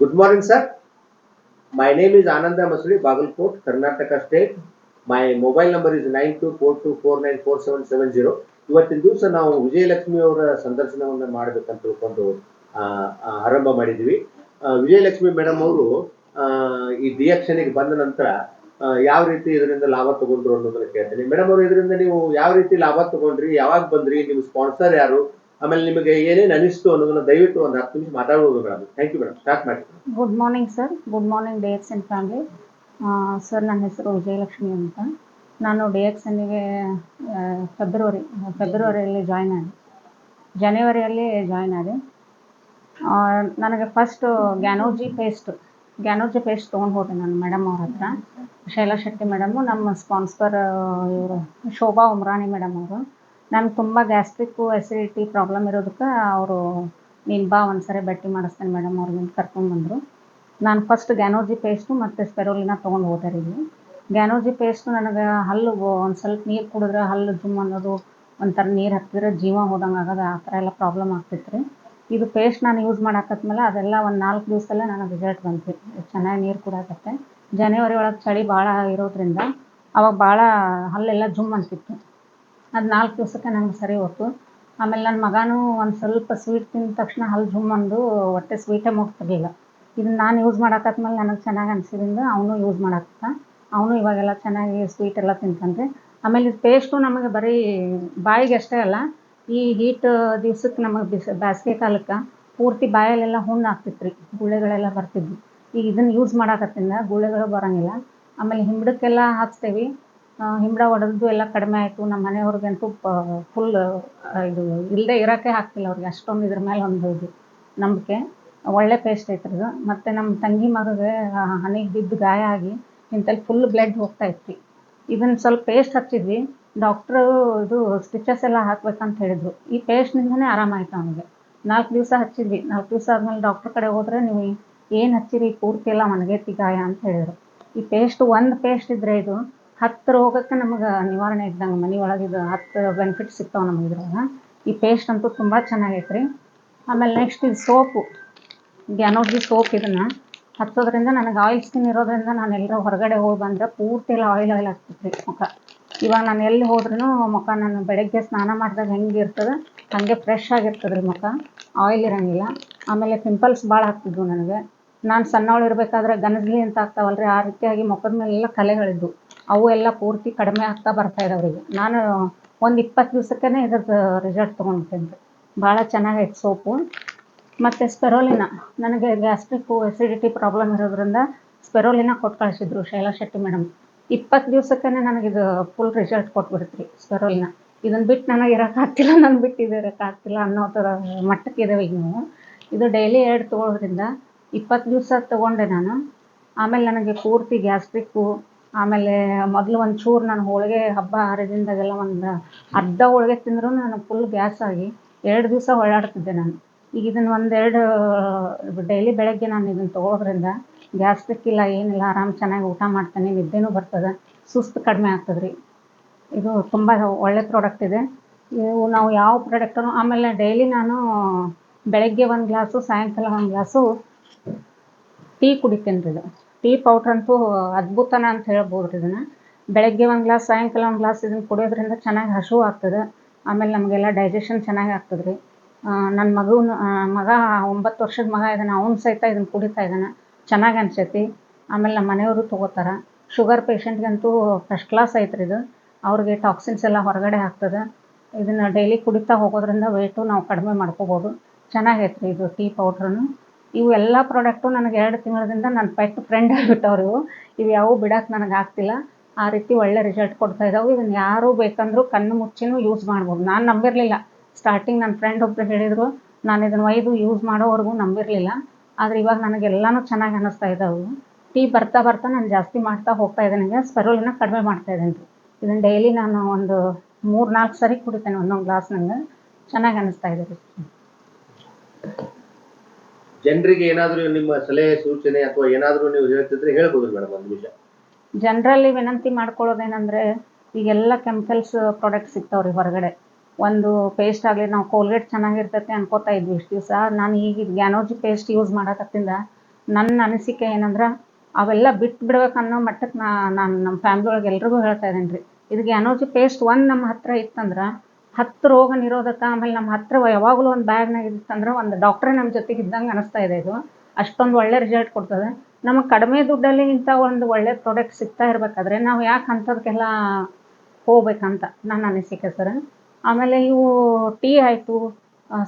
Good morning, sir. My name is Ananda Masuri, Bagalkot, Karnataka State. My mobile number is nine two four two four nine four seven seven zero ಇವತ್ತಿನ ದಿವಸ ನಾವು ವಿಜಯಲಕ್ಷ್ಮಿ ಅವರ ಸಂದರ್ಶನವನ್ನು ಮಾಡಬೇಕಂತ ತಿಳ್ಕೊಂಡು ಆರಂಭ ಮಾಡಿದ್ವಿ ವಿಜಯಲಕ್ಷ್ಮಿ ಮೇಡಮ್ ಅವರು ಈ ಡಿಎಕ್ಷನ್ಗೆ ಬಂದ ನಂತರ ಯಾವ ರೀತಿ ಇದರಿಂದ ಲಾಭ ತಗೊಂಡ್ರು ಅನ್ನೋದನ್ನ ಕೇಳ್ತೀನಿ ಮೇಡಮ್ ಅವರು ಇದರಿಂದ ನೀವು ಯಾವ ರೀತಿ ಲಾಭ ತಗೊಂಡ್ರಿ ಯಾವಾಗ ಬಂದ್ರಿ ನಿಮ್ಮ ಸ್ಪಾನ್ಸರ್ ಯಾರು ಆಮೇಲೆ ನಿಮಗೆ ಏನೇನು ಅನಿಸ್ತು ಅನ್ನೋದನ್ನ ದಯವಿಟ್ಟು ಒಂದು ಹತ್ತು ನಿಮಿಷ ಮಾತಾಡ್ಬೋದು madam. Thank you madam. Start ಮಾಡಿ. Good morning sir good morning D X N family sir ನನ್ನ ಹೆಸರು ವಿಜಯಲಕ್ಷ್ಮಿ ಅಂತ. ನಾನು ಡಿ ಎಕ್ಸ್ ಎನ್ಗೆ ಫೆಬ್ರವರಿ ಫೆಬ್ರವರಿಯಲ್ಲಿ ಜಾಯ್ನ್ ಆದೆ. ಜನವರಿಯಲ್ಲಿ ಜಾಯ್ನ್ ಆದೆ. ನನಗೆ first Ganozhi paste Ganozhi paste ತೊಗೊಂಡು ಹೋದೆ ನಾನು ಮೇಡಮ್ ಅವ್ರ ಹತ್ರ. ಶೈಲಾ ಶೆಟ್ಟಿ ಮೇಡಮು ನಮ್ಮ ಸ್ಪಾನ್ಸರ್ ಇವರು ಶೋಭಾ ಉಮ್ರಾಣಿ ಮೇಡಮ್ ಅವರು. ನನಗೆ ತುಂಬ ಗ್ಯಾಸ್ಟ್ರಿಕ್ಕು ಎಸಿಡಿಟಿ ಪ್ರಾಬ್ಲಮ್ ಇರೋದಕ್ಕೆ ಅವರು ನೀನು ಬಾ ಒಂದ್ಸರಿ ಭೇಟಿ ಮಾಡಿಸ್ತೀನಿ ಮೇಡಮ್ ಅವ್ರಿಗೆ ಕರ್ಕೊಂಡ್ಬಂದರು ನಾನು ಫಸ್ಟ್ ಗ್ಯಾನೋಜಿ ಪೇಸ್ಟು ಮತ್ತು ಸ್ಪೆರೋಲಿನ ತೊಗೊಂಡು ಹೋದೆ ಇಲ್ಲಿ. ಗ್ಯಾನೋಜಿ ಪೇಸ್ಟು ನನಗೆ ಹಲ್ಲು ಒಂದು ಸ್ವಲ್ಪ ನೀರು ಕುಡಿದ್ರೆ ಹಲ್ಲು ಜುಮ್ ಅನ್ನೋದು ಒಂಥರ ನೀರು ಹತ್ತಿದ್ರೆ ಜೀವ ಹೋದಂಗೆ ಆಗೋದು, ಆ ಥರ ಎಲ್ಲ ಪ್ರಾಬ್ಲಮ್ ಆಗ್ತಿತ್ತು ಇದು ಪೇಸ್ಟ್ ನಾನು ಯೂಸ್ ಮಾಡಾಕತ್ಮೇಲೆ ಅದೆಲ್ಲ ಒಂದು ನಾಲ್ಕು ದಿವಸದಲ್ಲೇ ನನಗೆ ರಿಸಲ್ಟ್ ಬಂತು ಚೆನ್ನಾಗಿ ನೀರು ಕುಡಾಕತ್ತೆ. ಜನವರಿ ಒಳಗೆ ಚಳಿ ಭಾಳ ಇರೋದ್ರಿಂದ ಅವಾಗ ಭಾಳ ಹಲ್ಲೆಲ್ಲ ಜುಮ್ ಅಂತಿತ್ತು. ಅದು ನಾಲ್ಕು ದಿವಸಕ್ಕೆ ನಂಗೆ ಸರಿ ಹೋಯ್ತು ಆಮೇಲೆ ನನ್ನ ಮಗನೂ ಒಂದು ಸ್ವಲ್ಪ ಸ್ವೀಟ್ ತಿಂದ ತಕ್ಷಣ ಹಲ್ಲು ಜುಮ್ ಅಂದು ಹೊಟ್ಟೆ ಸ್ವೀಟೇ ಮುಗ್ತಿರ್ಲಿಲ್ಲ ಇದನ್ನ ನಾನು ಯೂಸ್ ಮಾಡಾಕತ್ಮೇಲೆ ನನಗೆ ಚೆನ್ನಾಗಿ ಅನಿಸಿದ್ರಿಂದ ಅವನು ಯೂಸ್ ಮಾಡಾಕತ್ತ. ಅವನು ಇವಾಗೆಲ್ಲ ಚೆನ್ನಾಗಿ ಸ್ವೀಟ್ ಎಲ್ಲ ತಿಂತಾನೆ ಆಮೇಲೆ ಇದು ಪೇಸ್ಟು ನಮಗೆ ಬರೀ ಬಾಯಿಗೆ ಅಷ್ಟೇ ಅಲ್ಲ, ಈ ಹೀಟ್ ದಿವ್ಸಕ್ಕೆ ನಮಗೆ ಬಿಸಿ ಬೇಸಿಗೆ ಕಾಲಕ್ಕೆ ಪೂರ್ತಿ ಬಾಯಲ್ಲೆಲ್ಲ ಹುಣ್ಣು ಆಗ್ತಿತ್ತು ರೀ ಗುಳ್ಳೆಗಳೆಲ್ಲ ಬರ್ತಿದ್ವು. ಈಗ ಇದನ್ನು ಯೂಸ್ ಮಾಡಾಕತ್ತಿಂದ ಗುಳ್ಳೆಗಳು ಬರೋಂಗಿಲ್ಲ. ಆಮೇಲೆ ಹಿಂಬಡಕ್ಕೆಲ್ಲ ಹಚ್ತೇವೆ ಹಿಂಬಡ ಒಡೆದು ಎಲ್ಲ ಕಡಿಮೆ ಆಯಿತು. ನಮ್ಮ ಮನೆಯವ್ರಿಗಂತೂ ಫುಲ್ ಇದು ಇಲ್ಲದೆ ಇರೋಕ್ಕೆ ಆಗ್ತಿಲ್ಲ ಅವ್ರಿಗೆ. ಅಷ್ಟೊಂದು ಇದ್ರ ಮೇಲೆ ಒಂದು ಇದು, ನಂಬಿಕೆ. ಒಳ್ಳೆ ಪೇಸ್ಟ್ ಐತ್ರಿ ಇದು. ಮತ್ತು ನಮ್ಮ ತಂಗಿ ಮಗಗೆ ಹನಿಗೆ ಬಿದ್ದು ಗಾಯ ಆಗಿ ಇಂಥಲ್ಲಿ ಫುಲ್ ಬ್ಲಡ್ ಹೋಗ್ತಾ ಇತ್ತು. ಇದನ್ನು ಸ್ವಲ್ಪ ಪೇಸ್ಟ್ ಹಚ್ಚಿದ್ವಿ. ಡಾಕ್ಟ್ರು ಇದು ಸ್ಟಿಚಸ್ ಎಲ್ಲ ಹಾಕ್ಬೇಕಂತ ಹೇಳಿದ್ರು. ಈ ಪೇಸ್ಟ್ನಿಂದನೇ ಆರಾಮಾಯ್ತು ಅವನಿಗೆ ನಾಲ್ಕು ದಿವಸ ಹಚ್ಚಿದ್ವಿ. ನಾಲ್ಕು ದಿವಸ ಆದಮೇಲೆ ಡಾಕ್ಟ್ರ್ ಕಡೆ ಹೋದ್ರೆ ನೀವು ಏನು ಹಚ್ಚಿರಿ? ಪೂರ್ತಿ ಎಲ್ಲ ಒಣಗೈತಿ ಗಾಯ ಅಂತ ಹೇಳಿದ್ರು. ಈ ಪೇಸ್ಟ್ ಒಂದು ಪೇಸ್ಟ್ ಇದ್ರೆ ಇದು ಹತ್ತು ರೋಗಕ್ಕೆ ನಮಗೆ ನಿವಾರಣೆ ಇದ್ದಂಗೆ ಮನೆ ಒಳಗೆ ಇದು ಹತ್ತು ಬೆನಿಫಿಟ್ ಸಿಗ್ತಾವೆ ನಮಗೆ ಇದ್ರಾಗ. ಈ ಪೇಸ್ಟ್ ಅಂತೂ ತುಂಬ ಚೆನ್ನಾಗೈತೆ ರೀ ಆಮೇಲೆ ನೆಕ್ಸ್ಟ್ ಇದು ಸೋಪು. ಗ್ಯಾನೋಜಿ ಸೋಪ್ ಇದನ್ನು. ಹತ್ತೋದ್ರಿಂದ ನನಗೆ ಆಯಿಲ್ ಸ್ಕಿನ್ ಇರೋದ್ರಿಂದ ನಾನು ಎಲ್ಲರೂ ಹೊರಗಡೆ ಹೋಗಿ ಬಂದರೆ ಪೂರ್ತಿ ಎಲ್ಲ ಆಯಿಲ್ ಆಯಿಲ್ ಆಗ್ತೈತೆ ರೀ ಮುಖ. ಇವಾಗ ನಾನು ಎಲ್ಲಿ ಹೋದ್ರೂ ಮುಖ ನಾನು ಬೆಳಗ್ಗೆ ಸ್ನಾನ ಮಾಡಿದಾಗ ಹೆಂಗೆ ಇರ್ತದೆ, ಹಾಗೆ ಫ್ರೆಶ್ ಆಗಿರ್ತದೆ ರೀ ಮುಖ. ಆಯಿಲ್ ಇರೋಂಗಿಲ್ಲ. ಆಮೇಲೆ ಪಿಂಪಲ್ಸ್ ಭಾಳ ಆಗ್ತಿದ್ವು ನನಗೆ. ನಾನು ಸಣ್ಣವಳು ಇರಬೇಕಾದ್ರೆ ಗನಜ್ಲಿ ಅಂತ ಆಗ್ತಾವಲ್ಲ ರೀ ಆ ರೀತಿಯಾಗಿ ಮುಖದ ಮೇಲೆಲ್ಲ ಕಲೆಗಳಿದ್ವು ಅವು ಎಲ್ಲ ಪೂರ್ತಿ ಕಡಿಮೆ ಆಗ್ತಾ ಬರ್ತಾ ಇದಾವ್ರಿಗೆ ನಾನು ಒಂದು ಇಪ್ಪತ್ತು ದಿವ್ಸಕ್ಕೇ ಇದ್ರದ್ದು ರಿಸಲ್ಟ್ ತೊಗೊಂಡ್ಬಿಟ್ಟೇನೆ ರೀ ಭಾಳ ಚೆನ್ನಾಗೈತೆ ಸೋಪು. ಮತ್ತು ಸ್ಪೆರೋಲಿನ ನನಗೆ ಗ್ಯಾಸ್ಟ್ರಿಕ್ಕು ಎಸಿಡಿಟಿ ಪ್ರಾಬ್ಲಮ್ ಇರೋದ್ರಿಂದ ಸ್ಪೆರೋಲಿನ ಕೊಟ್ಟು ಕಳಿಸಿದ್ರು ಶೈಲಾ ಶೆಟ್ಟಿ ಮೇಡಮ್ ಇಪ್ಪತ್ತು ನನಗೆ ನನಗಿದು ಫುಲ್ ರಿಸಲ್ಟ್ ಕೊಟ್ಬಿಡ್ತ್ರಿ ಸ್ಪೆರೋಲಿನ ಇದನ್ನು ಬಿಟ್ಟು ನನಗೆ ಇರೋಕ್ಕಾಗ್ತಿಲ್ಲ ನಾನು ಬಿಟ್ಟು ಇದು ಇರೋಕ್ಕಾಗ್ತಿಲ್ಲ ಅನ್ನೋ ಥರ ಮಟ್ಟಕ್ಕೆ ಇದಾವೆ ಈಗ ನೀವು. ಇದು ಡೈಲಿ ಎರಡು ತೊಗೊಳೋದ್ರಿಂದ ಇಪ್ಪತ್ತು ದಿವಸ ತೊಗೊಂಡೆ ನಾನು. ಆಮೇಲೆ ನನಗೆ ಪೂರ್ತಿ ಗ್ಯಾಸ್ಟ್ರಿಕ್ಕು ಆಮೇಲೆ ಮೊದಲು ಒಂದು ಚೂರು ನಾನು ಹೋಳಿಗೆ ಹಬ್ಬ ಹರಿದಿನದಾಗೆಲ್ಲ ಒಂದು ಅರ್ಧ ಹೋಳಿಗೆ ತಿಂದ್ರೂ ನಾನು ಫುಲ್ ಗ್ಯಾಸ್ ಆಗಿ ಎರಡು ದಿವಸ ಓಡಾಡ್ತಿದ್ದೆ ನಾನು. ಈಗ ಇದನ್ನು ಒಂದೆರಡು ಡೈಲಿ ಬೆಳಗ್ಗೆ ನಾನು ಇದನ್ನು ತೊಗೊಳೋದ್ರಿಂದ ಗ್ಯಾಸ್ ಇಲ್ಲ ಏನಿಲ್ಲ, ಆರಾಮ್ ಚೆನ್ನಾಗಿ ಊಟ ಮಾಡ್ತೇನೆ, ನಿದ್ದೆನೂ ಬರ್ತದೆ, ಸುಸ್ತು ಕಡಿಮೆ ಆಗ್ತದೆ ರೀ ಇದು ತುಂಬ ಒಳ್ಳೆ ಪ್ರಾಡಕ್ಟ್ ಇದೆ. ಇವು ನಾವು ಯಾವ ಪ್ರಾಡಕ್ಟನ್ನು ಆಮೇಲೆ ಡೈಲಿ ನಾನು ಬೆಳಗ್ಗೆ ಒಂದು ಗ್ಲಾಸು ಸಾಯಂಕಾಲ ಒಂದು ಗ್ಲಾಸು ಟೀ ಕುಡಿತೇನೆ ರೀ ಇದು. ಟೀ ಪೌಡ್ರ್ ಅಂತೂ ಅದ್ಭುತನ ಅಂತ ಹೇಳ್ಬೋದು ರೀ ಇದನ್ನು. ಬೆಳಗ್ಗೆ ಒಂದು ಗ್ಲಾಸ್, ಸಾಯಂಕಾಲ ಒಂದು ಗ್ಲಾಸ್ ಇದನ್ನು ಕುಡಿಯೋದ್ರಿಂದ ಚೆನ್ನಾಗಿ ಹಸಿವು ಆಗ್ತದೆ. ಆಮೇಲೆ ನಮಗೆಲ್ಲ ಡೈಜೆಷನ್ ಚೆನ್ನಾಗಿ ಆಗ್ತದೆ ರೀ ನನ್ನ ಮಗುನ ಮಗ ಒಂಬತ್ತು ವರ್ಷದ ಮಗ ಇದ್ದಾನೆ ಅವ್ನು ಸಹಿತ ಇದನ್ನು ಕುಡಿತಾ ಇದ್ದಾನೆ ಚೆನ್ನಾಗಿ ಅನಿಸೈತಿ. ಆಮೇಲೆ ನಮ್ಮ ಮನೆಯವರು ತೊಗೋತಾರೆ. ಶುಗರ್ ಪೇಷಂಟ್ಗಂತೂ ಫಸ್ಟ್ ಕ್ಲಾಸ್ ಐತ್ರಿ ಇದು. ಅವ್ರಿಗೆ ಟಾಕ್ಸಿನ್ಸ್ ಎಲ್ಲ ಹೊರಗಡೆ ಆಗ್ತದೆ. ಇದನ್ನು ಡೈಲಿ ಕುಡಿತಾ ಹೋಗೋದ್ರಿಂದ ವೆಯ್ಟು ನಾವು ಕಡಿಮೆ ಮಾಡ್ಕೋಬೋದು. ಚೆನ್ನಾಗೈತೆ ರೀ ಇದು ಟೀ ಪೌಡ್ರನ್ನು ಇವು ಎಲ್ಲ ಪ್ರಾಡಕ್ಟು ನನಗೆ ಎರಡು ತಿಂಗಳಿಂದ ನನ್ನ ಪೆಟ್ ಫ್ರೆಂಡ್ ಆಗಿಬಿಟ್ಟವ್ರು ಇವು ಇವು ಯಾವೂ ಬಿಡಕ್ಕೆ ನನಗೆ ಆಗ್ತಿಲ್ಲ. ಆ ರೀತಿ ಒಳ್ಳೆ ರಿಸಲ್ಟ್ ಕೊಡ್ತಾ ಇದ್ದಾವೆ ಇದನ್ನು ಯಾರು ಬೇಕಂದರೂ ಕಣ್ಣು ಮುಚ್ಚಿನೂ ಯೂಸ್ ಮಾಡ್ಬೋದು. ನಾನು ನಂಬಿರಲಿಲ್ಲ. ಸ್ಟಾರ್ಟಿಂಗ್ ನನ್ನ ಫ್ರೆಂಡ್ ಒಬ್ಬರು ಹೇಳಿದರು, ನಾನು ಇದನ್ನು ಒಯ್ದು ಯೂಸ್ ಮಾಡೋವರೆಗೂ ನಂಬಿರಲಿಲ್ಲ. ಆದರೆ ಇವಾಗ ನನಗೆಲ್ಲನೂ ಚೆನ್ನಾಗಿ ಅನ್ನಿಸ್ತಾ ಇದ್ದಾವೆ ಟೀ ಬರ್ತಾ ಬರ್ತಾ ನಾನು ಜಾಸ್ತಿ ಮಾಡ್ತಾ ಹೋಗ್ತಾ ಇದ್ದೇನೆ. ಈಗ ಸ್ಪೆರೋಲಿನ ಕಡಿಮೆ ಮಾಡ್ತಾ ಇದ್ದೇನೆ. ರೀ ಇದನ್ನು ಡೈಲಿ ನಾನು ಒಂದು ಮೂರು ನಾಲ್ಕು ಸರಿ ಕುಡಿತೇನೆ ಒಂದೊಂದು ಗ್ಲಾಸ್ ನನಗೆ ಚೆನ್ನಾಗಿ ಅನ್ನಿಸ್ತಾ ಇದೆ. ರೀ ಜನರಿಗೆ ಏನಾದರೂ ನಿಮ್ಮ ಸಲಹೆ, ಸೂಚನೆ ಅಥವಾ ಏನಾದರೂ ನೀವು ಹೇಳ್ತಿದ್ರೆ ಹೇಳ್ಬೋದು ಮೇಡಮ್ ಒಂದು ನಿಮಿಷ. ಜನರಲ್ಲಿ ವಿನಂತಿ ಮಾಡ್ಕೊಳ್ಳೋದೇನೆಂದರೆ, ಈಗೆಲ್ಲ ಕೆಮಿಕಲ್ಸ್ ಪ್ರಾಡಕ್ಟ್ ಸಿಗ್ತಾವ್ರಿ ಹೊರಗಡೆ. ಒಂದು ಪೇಸ್ಟ್ ಆಗಲಿ, ನಾವು ಕೋಲ್ಗೇಟ್ ಚೆನ್ನಾಗಿರ್ತೈತೆ ಅನ್ಕೋತಾ ಇದ್ವಿ ಇಷ್ಟು ದಿವಸ. ನಾನು ಈಗ ಗ್ಯಾನೋಜಿ ಪೇಸ್ಟ್ ಯೂಸ್ ಮಾಡೋಕತ್ತಿಂದ ನನ್ನ ಅನಿಸಿಕೆ ಏನಂದ್ರೆ, ಅವೆಲ್ಲ ಬಿಟ್ಟು ಬಿಡ್ಬೇಕು ಅನ್ನೋ ಮಟ್ಟಕ್ಕೆ ನಾನು ನಮ್ಮ ಫ್ಯಾಮ್ಲಿ ಒಳಗೆ ಎಲ್ರಿಗೂ ಹೇಳ್ತಾ ಇದ್ದೀನಿ ರೀ ಇದು ಗ್ಯಾನೋಜಿ ಪೇಸ್ಟ್ ಒಂದು ನಮ್ಮ ಹತ್ರ ಇತ್ತಂದ್ರೆ ಹತ್ತು ರೋಗ ನಿರೋಧಕ, ಆಮೇಲೆ ನಮ್ಮ ಹತ್ರ ಯಾವಾಗಲೂ ಒಂದು ಬ್ಯಾಗ್ನಾಗ ಇತ್ತಂದ್ರೆ ಒಂದು ಡಾಕ್ಟ್ರೇ ನಮ್ಮ ಜೊತೆಗೆ ಇದ್ದಂಗೆ ಅನಿಸ್ತಾ ಇದೆ ಇದು. ಅಷ್ಟೊಂದು ಒಳ್ಳೆ ರಿಸಲ್ಟ್ ಕೊಡ್ತದೆ. ನಮಗೆ ಕಡಿಮೆ ದುಡ್ಡಲ್ಲಿ ಇಂಥ ಒಂದು ಒಳ್ಳೆ ಪ್ರಾಡಕ್ಟ್ ಸಿಗ್ತಾ ಇರಬೇಕಾದ್ರೆ ನಾವು ಯಾಕೆ ಅಂಥದಕ್ಕೆಲ್ಲ ಹೋಗ್ಬೇಕಂತ ನನ್ನ ಅನಿಸಿಕೆ ಸರ್. ಆಮೇಲೆ ಇವು ಟೀ ಆಯಿತು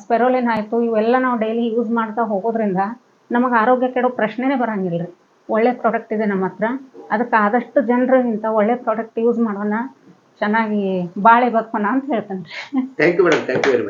ಸ್ಪೆರೋಲಿನ್ ಆಯಿತು, ಇವೆಲ್ಲ ನಾವು ಡೈಲಿ ಯೂಸ್ ಮಾಡ್ತಾ ಹೋಗೋದ್ರಿಂದ ನಮಗೆ ಆರೋಗ್ಯ ಕೆಡೋ ಪ್ರಶ್ನೆನೇ ಬರೋಂಗಿಲ್ಲ ರೀ ಒಳ್ಳೆ ಪ್ರಾಡಕ್ಟ್ ಇದೆ ನಮ್ಮ ಹತ್ರ. ಅದಕ್ಕೆ ಆದಷ್ಟು ಜನರು ಇಂಥ ಒಳ್ಳೆ ಪ್ರಾಡಕ್ಟ್ ಯೂಸ್ ಮಾಡೋಣ. ಚೆನ್ನಾಗಿ ಬಾಳೆ ಬದುಕೋಣ ಅಂತ ಹೇಳ್ತೇನೆ ರೀ thank you madam thank you very much